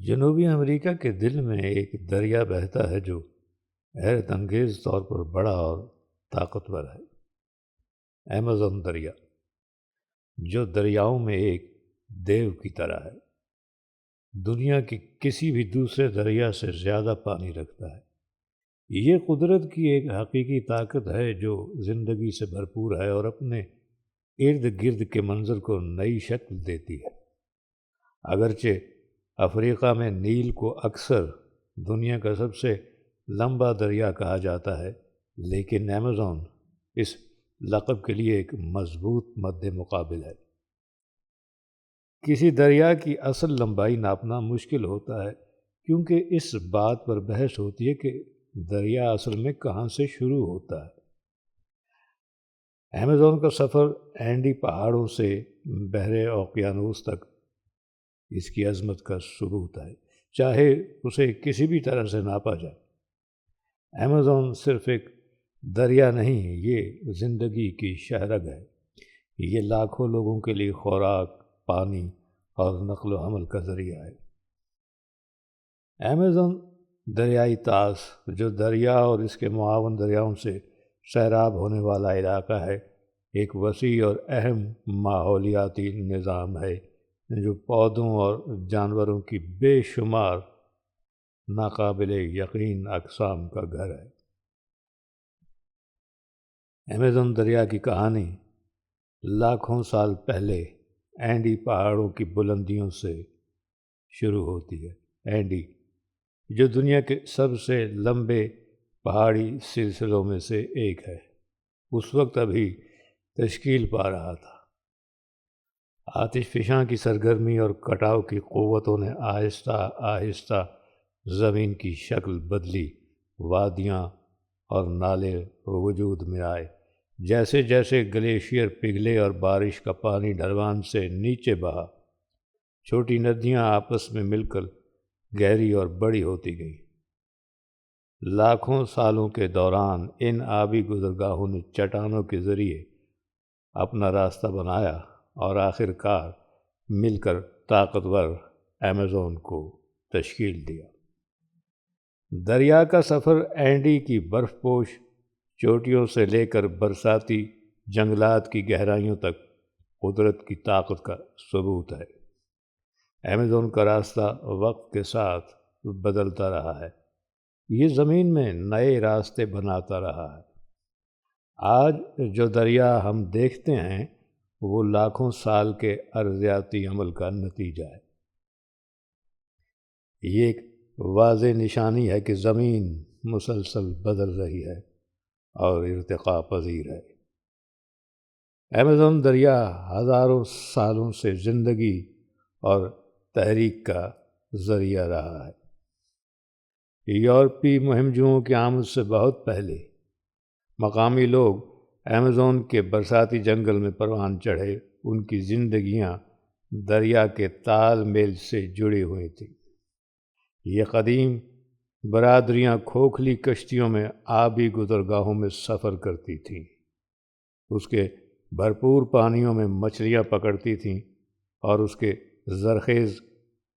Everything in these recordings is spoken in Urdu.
جنوبی امریکہ کے دل میں ایک دریا بہتا ہے جو حیرت انگیز طور پر بڑا اور طاقتور ہے۔ ایمازون دریا، جو دریاؤں میں ایک دیو کی طرح ہے۔ دنیا کی کسی بھی دوسرے دریا سے زیادہ پانی رکھتا ہے۔ یہ قدرت کی ایک حقیقی طاقت ہے جو زندگی سے بھرپور ہے اور اپنے ارد گرد کے منظر کو نئی شکل دیتی ہے۔ اگرچہ افریقہ میں نیل کو اکثر دنیا کا سب سے لمبا دریا کہا جاتا ہے، لیکن ایمیزون اس لقب کے لیے ایک مضبوط مد مقابل ہے۔ کسی دریا کی اصل لمبائی ناپنا مشکل ہوتا ہے، کیونکہ اس بات پر بحث ہوتی ہے کہ دریا اصل میں کہاں سے شروع ہوتا ہے۔ ایمیزون کا سفر اینڈی پہاڑوں سے بحر اوقیانوس تک اس کی عظمت کا ثبوت ہے چاہے اسے کسی بھی طرح سے ناپا جائے۔ ایمیزون صرف ایک دریا نہیں یہ زندگی کی شہرگ ہے۔ یہ لاکھوں لوگوں کے لیے خوراک، پانی اور نقل و حمل کا ذریعہ ہے۔ ایمیزون دریائی تاس جو دریا اور اس کے معاون دریاؤں سے سیراب ہونے والا علاقہ ہے، ایک وسیع اور اہم ماحولیاتی نظام ہے۔ جو پودوں اور جانوروں کی بے شمار ناقابل یقین اقسام کا گھر ہے۔ ایمیزون دریا کی کہانی لاکھوں سال پہلے اینڈی پہاڑوں کی بلندیوں سے شروع ہوتی ہے۔ اینڈی، جو دنیا کے سب سے لمبے پہاڑی سلسلوں میں سے ایک ہے۔ اس وقت ابھی تشکیل پا رہا تھا۔ آتش فشاں کی سرگرمی اور کٹاؤ کی قوتوں نے آہستہ آہستہ زمین کی شکل بدلی، وادیاں اور نالے وجود میں آئے۔ جیسے جیسے گلیشیئر پگھلے اور بارش کا پانی ڈھلوان سے نیچے بہا، چھوٹی ندیاں آپس میں مل کر گہری اور بڑی ہوتی گئی لاکھوں سالوں کے دوران ان آبی گزرگاہوں نے چٹانوں کے ذریعے اپنا راستہ بنایا۔ اور آخر کار مل کر طاقتور ایمیزون کو تشکیل دیا۔ دریا کا سفر اینڈی کی برف پوش، چوٹیوں سے لے کر برساتی جنگلات کی گہرائیوں تک قدرت کی طاقت کا ثبوت ہے۔ ایمیزون کا راستہ وقت کے ساتھ بدلتا رہا ہے۔ یہ زمین میں نئے راستے بناتا رہا ہے۔ آج جو دریا ہم دیکھتے ہیں وہ لاکھوں سال کے ارضیاتی عمل کا نتیجہ ہے۔ یہ ایک واضح نشانی ہے کہ زمین مسلسل بدل رہی ہے اور ارتقاء پذیر ہے۔ ایمیزون دریا ہزاروں سالوں سے زندگی اور تحریک کا ذریعہ رہا ہے۔ یورپی مہمجوؤں کی آمد سے بہت پہلے مقامی لوگ ایمیزون کے برساتی جنگل میں پروان چڑھے، ان کی زندگیاں دریا کے تال میل سے جڑی ہوئی تھیں۔ یہ قدیم برادریاں کھوکھلی کشتیوں میں آبی گزرگاہوں میں سفر کرتی تھیں۔ اس کے بھرپور پانیوں میں مچھلیاں پکڑتی تھیں اور اس کے زرخیز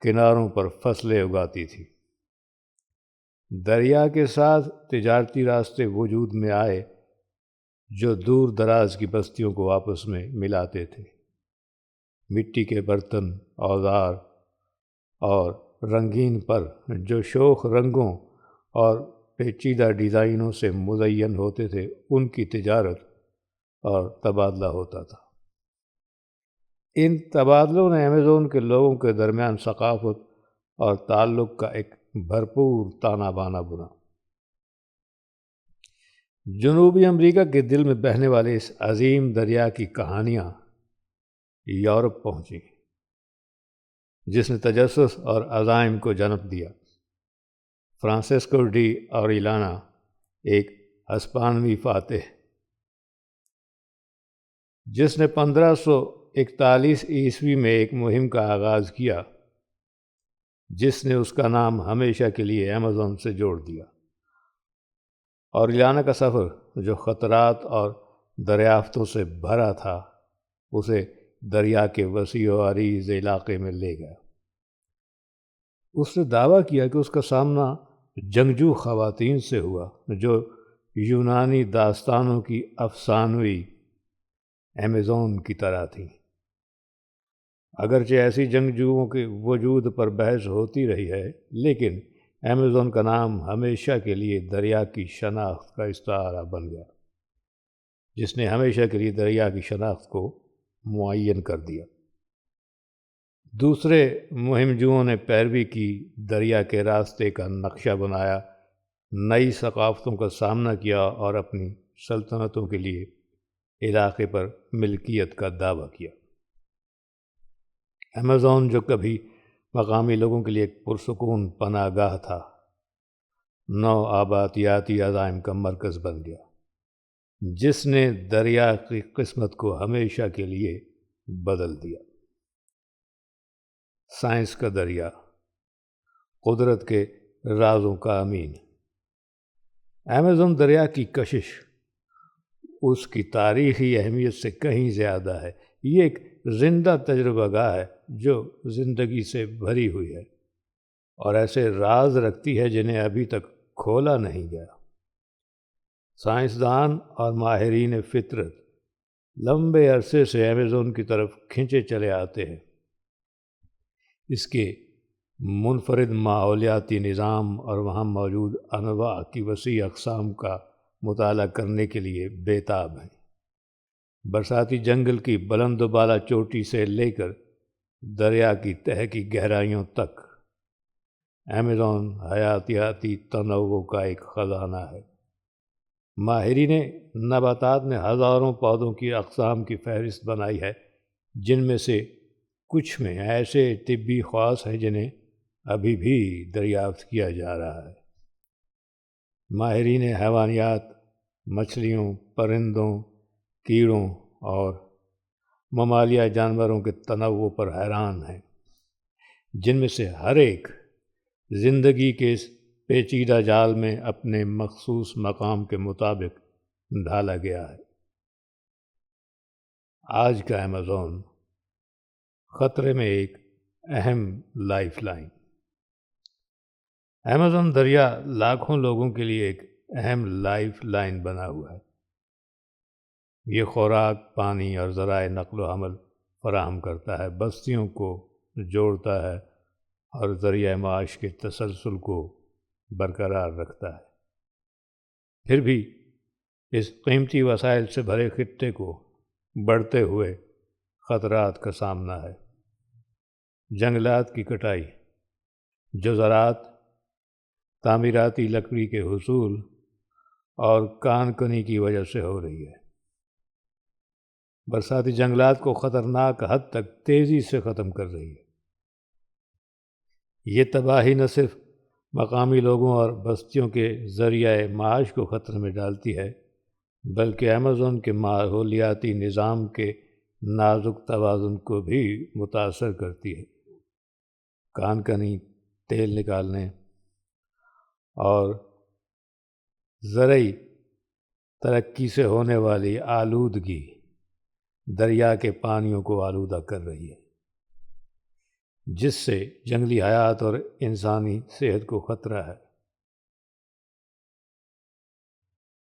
کناروں پر فصلیں اگاتی تھیں۔ دریا کے ساتھ تجارتی راستے وجود میں آئے جو دور دراز کی بستیوں کو آپس میں ملاتے تھے۔ مٹی کے برتن، اوزار اور رنگین پر جو شوخ رنگوں اور پیچیدہ ڈیزائنوں سے مزین ہوتے تھے، ان کی تجارت اور تبادلہ ہوتا تھا۔ ان تبادلوں نے امیزون کے لوگوں کے درمیان ثقافت اور تعلق کا ایک بھرپور تانا بانا بنا۔ جنوبی امریکہ کے دل میں بہنے والے اس عظیم دریا کی کہانیاں یورپ پہنچی، جس نے تجسس اور عزائم کو جنم دیا۔ فرانسسکو ڈی اور ایلانا ایک ہسپانوی فاتح، جس نے پندرہ سو اکتالیس عیسوی میں ایک مہم کا آغاز کیا، جس نے اس کا نام ہمیشہ کے لیے ایمیزون سے جوڑ دیا۔ اور ایلانا کا سفر جو خطرات اور دریافتوں سے بھرا تھا، اسے دریا کے وسیع و عریض علاقے میں لے گیا۔ اس نے دعویٰ کیا کہ اس کا سامنا جنگجو خواتین سے ہوا، جو یونانی داستانوں کی افسانوی ایمیزون کی طرح تھیں۔ اگرچہ ایسی جنگجوؤں کے وجود پر بحث ہوتی رہی ہے، لیکن ایمیزون کا نام ہمیشہ کے لیے دریا کی شناخت کا استعارہ بن گیا، جس نے ہمیشہ کے لیے دریا کی شناخت کو معین کر دیا۔ دوسرے مہم نے پیروی کی، دریا کے راستے کا نقشہ بنایا، نئی ثقافتوں کا سامنا کیا اور اپنی سلطنتوں کے لیے علاقے پر ملکیت کا دعویٰ کیا۔ امیزون جو کبھی مقامی لوگوں کے لیے ایک پرسکون پناہ گاہ تھا۔ نو آباتیاتی عزائم کا مرکز بن گیا۔ جس نے دریا کی قسمت کو ہمیشہ کے لیے بدل دیا۔ سائنس کا دریا۔ قدرت کے رازوں کا امین۔ امیزون دریا کی کشش۔ اس کی تاریخی اہمیت سے کہیں زیادہ ہے۔ یہ ایک زندہ تجربہ گاہ ہے۔ جو زندگی سے بھری ہوئی ہے اور ایسے راز رکھتی ہے جنہیں ابھی تک کھولا نہیں گیا۔ سائنسدان اور ماہرین فطرت لمبے عرصے سے امیزون کی طرف کھنچے چلے آتے ہیں۔ اس کے منفرد ماحولیاتی نظام اور وہاں موجود انواع کی وسیع اقسام کا مطالعہ کرنے کے لیے بیتاب ہیں۔ برساتی جنگل کی بلند و بالا چوٹی سے لے کر دریا کی تہ کی گہرائیوں تک۔ ایمیزون حیاتیاتی تنوع کا ایک خزانہ ہے۔ ماہرین نباتات نے ہزاروں پودوں کی اقسام کی فہرست بنائی ہے، جن میں سے کچھ میں ایسے طبی خواص ہیں جنہیں ابھی بھی دریافت کیا جا رہا ہے۔ ماہرین حیوانیات، مچھلیوں، پرندوں، کیڑوں اور ممالیہ جانوروں کے تنوع پر حیران ہیں۔ جن میں سے ہر ایک زندگی کے اس پیچیدہ جال میں اپنے مخصوص مقام کے مطابق ڈھالا گیا ہے۔ آج کا امیزون خطرے میں ایک اہم لائف لائن۔ امیزون دریا لاکھوں لوگوں کے لیے ایک اہم لائف لائن بنا ہوا ہے۔ یہ خوراک، پانی اور ذرائع نقل و حمل فراہم کرتا ہے، بستیوں کو جوڑتا ہے اور ذریعہ معاش کے تسلسل کو برقرار رکھتا ہے۔ پھر بھی اس قیمتی وسائل سے بھرے خطے کو بڑھتے ہوئے خطرات کا سامنا ہے۔ جنگلات کی کٹائی جو زراعت تعمیراتی لکڑی کے حصول اور کان کنی کی وجہ سے ہو رہی ہے۔ برساتی جنگلات کو خطرناک حد تک تیزی سے ختم کر رہی ہے۔ یہ تباہی نہ صرف مقامی لوگوں اور بستیوں کے ذریعہ معاش کو خطرے میں ڈالتی ہے، بلکہ امیزون کے ماحولیاتی نظام کے نازک توازن کو بھی متاثر کرتی ہے۔ کان کنی، تیل نکالنے اور زرعی ترقی سے ہونے والی آلودگی دریا کے پانیوں کو آلودہ کر رہی ہے، جس سے جنگلی حیات اور انسانی صحت کو خطرہ ہے۔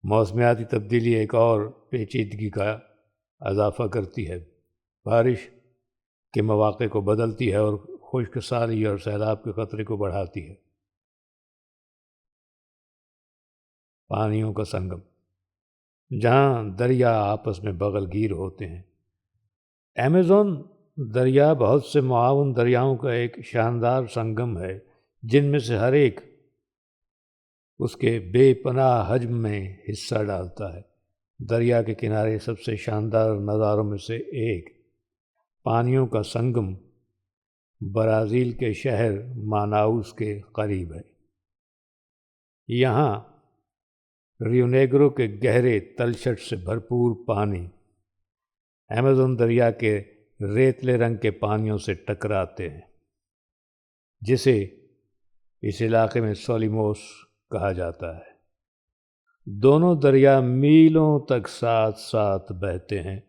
موسمیاتی تبدیلی ایک اور پیچیدگی کا اضافہ کرتی ہے۔ بارش کے مواقع کو بدلتی ہے اور خشک سالی اور سیلاب کے خطرے کو بڑھاتی ہے۔ پانیوں کا سنگم، جہاں دریا آپس میں بغل گیر ہوتے ہیں۔ ایمیزون دریا بہت سے معاون دریاؤں کا ایک شاندار سنگم ہے، جن میں سے ہر ایک اس کے بے پناہ حجم میں حصہ ڈالتا ہے۔ دریا کے کنارے سب سے شاندار نظاروں میں سے ایک پانیوں کا سنگم برازیل کے شہر ماناؤس کے قریب ہے۔ یہاں ریونیگرو کے گہرے تلچھٹ سے بھرپور پانی ایمیزون دریا کے ریتلے رنگ کے پانیوں سے ٹکراتے ہیں، جسے اس علاقے میں سولیموس کہا جاتا ہے۔ دونوں دریا میلوں تک ساتھ ساتھ بہتے ہیں۔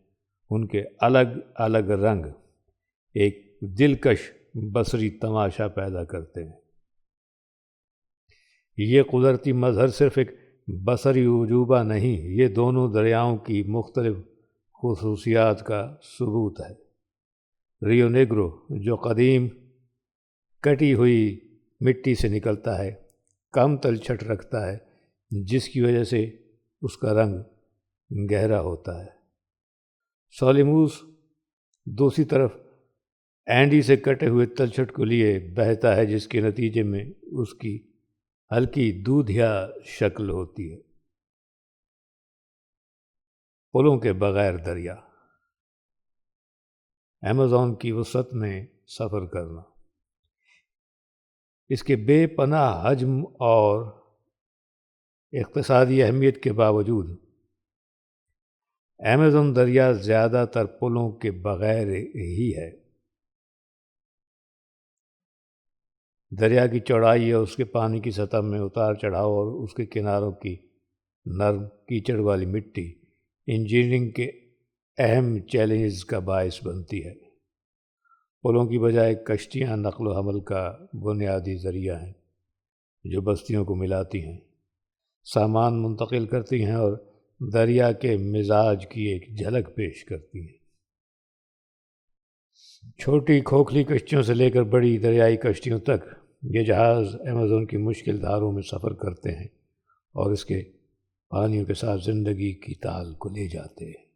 ان کے الگ الگ رنگ ایک دلکش بصری تماشا پیدا کرتے ہیں۔ یہ قدرتی مظہر صرف ایک بصری وجوبہ نہیں، یہ دونوں دریاؤں کی مختلف خصوصیات کا ثبوت ہے۔ ریو نیگرو، جو قدیم کٹی ہوئی مٹی سے نکلتا ہے، کم تلچھٹ رکھتا ہے، جس کی وجہ سے اس کا رنگ گہرا ہوتا ہے۔ سولیموس دوسری طرف اینڈی سے کٹے ہوئے تلچھٹ کو لیے بہتا ہے، جس کے نتیجے میں اس کی ہلکی دودھیا شکل ہوتی ہے۔ پلوں کے بغیر دریا۔ امیزون کی وسعت میں سفر کرنا۔ اس کے بے پناہ حجم اور اقتصادی اہمیت کے باوجود امیزون دریا زیادہ تر پلوں کے بغیر ہی ہے۔ دریا کی چوڑائی اور اس کے پانی کی سطح میں اتار چڑھاؤ اور اس کے کناروں کی نرم کیچڑ والی مٹی۔ انجینئرنگ کے اہم چیلنجز کا باعث بنتی ہے۔ پلوں کی بجائے کشتیاں نقل و حمل کا بنیادی ذریعہ ہیں جو بستیوں کو ملاتی ہیں۔ سامان منتقل کرتی ہیں اور دریا کے مزاج کی ایک جھلک پیش کرتی ہیں۔ چھوٹی کھوکھلی کشتیوں سے لے کر بڑی دریائی کشتیوں تک یہ جہاز امیزون کی مشکل دھاروں میں سفر کرتے ہیں اور اس کے پانیوں کے ساتھ زندگی کی تال کو لے جاتے۔ ہیں